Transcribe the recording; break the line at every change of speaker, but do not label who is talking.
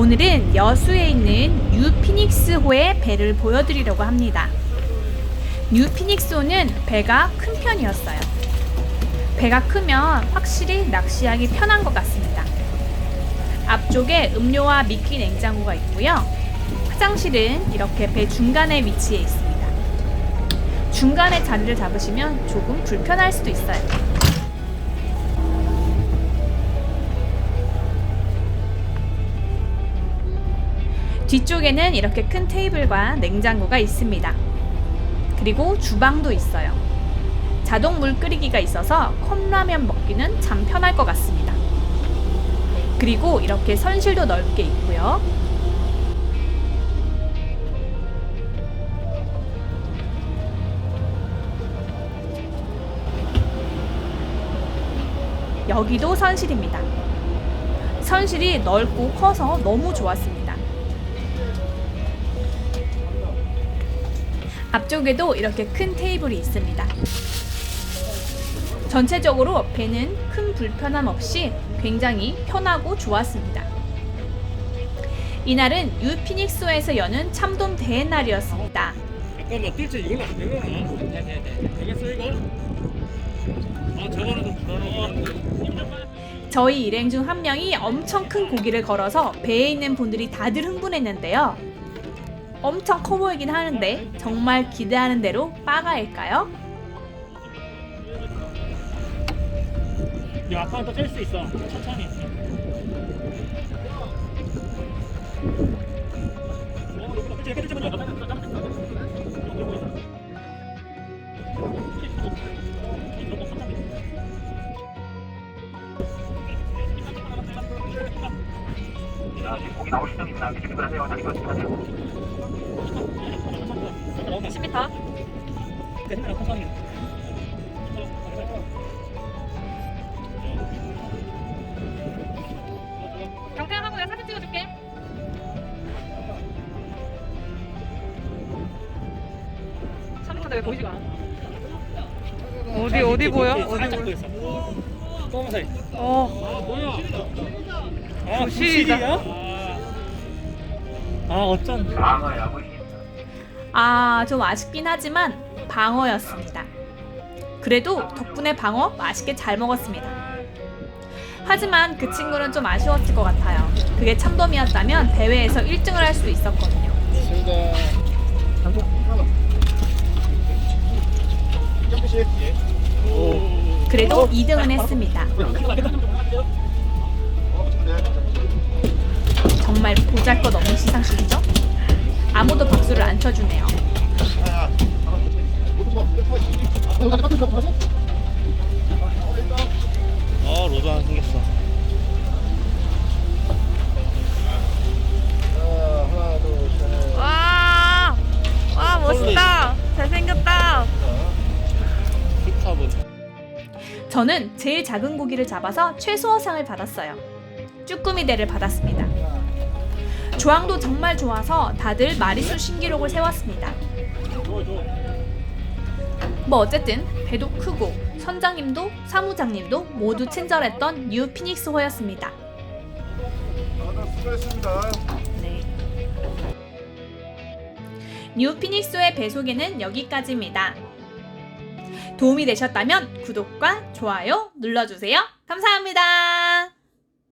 오늘은 여수에 있는 뉴 피닉스호의 배를 보여드리려고 합니다. 뉴 피닉스호는 배가 큰 편이었어요. 배가 크면 확실히 낚시하기 편한 것 같습니다. 앞쪽에 음료와 미끼 냉장고가 있고요. 화장실은 이렇게 배 중간에 위치해 있습니다. 중간에 자리를 잡으시면 조금 불편할 수도 있어요. 뒤쪽에는 이렇게 큰 테이블과 냉장고가 있습니다. 그리고 주방도 있어요. 자동 물 끓이기가 있어서 컵라면 먹기는 참 편할 것 같습니다. 그리고 이렇게 선실도 넓게 있고요. 여기도 선실입니다. 선실이 넓고 커서 너무 좋았습니다. 앞쪽에도 이렇게 큰 테이블이 있습니다. 전체적으로 배는 큰 불편함 없이 굉장히 편하고 좋았습니다. 이날은 유피닉스호에서 여는 참돔 대회 날이었습니다.
잠깐만 뜰채 이걸로 안 되나? 되겠어 이거? 아 저거는 좀 불안하고
저희 일행 중 한 명이 엄청 큰 고기를 걸어서 배에 있는 분들이 다들 흥분했는데요. 엄청 커 보이긴 하는데 정말 기대하는 대로 빠가일까요?
야 아빠는 또뗄수 있어 천천히
자, 지금 고기 나올 시점입니다. 준비를 하세요. 다시 말씀하세요.
10m.
힘내라 천천히
경태하고 내가 사진 찍어줄게. 삼미터왜 보이지가 않아?
어디 어디 보여? 어디 보여?
검은색
어,
아 뭐야 아
부실이다.
아 어쩐.
아, 좀 아쉽긴 하지만 방어였습니다. 그래도 덕분에 방어 맛있게 잘 먹었습니다. 하지만 그 친구는 좀 아쉬웠을 것 같아요. 그게 참돔이었다면 대회에서 1등을 할 수도 있었거든요. 그래도 2등은 했습니다. 쳐주네요.
아 로드 하나 생겼어
와, 와 멋있다. 잘생겼다.
저는 제일 작은 고기를 잡아서 최소어상을 받았어요. 쭈꾸미 대를 받았습니다. 조항도 정말 좋아서 다들 마리수 신기록을 세웠습니다. 뭐 어쨌든 배도 크고 선장님도 사무장님도 모두 친절했던 뉴 피닉스 호였습니다.
수고했습니다.
네. 뉴 피닉스의 배 소개는 여기까지입니다. 도움이 되셨다면 구독과 좋아요 눌러주세요. 감사합니다.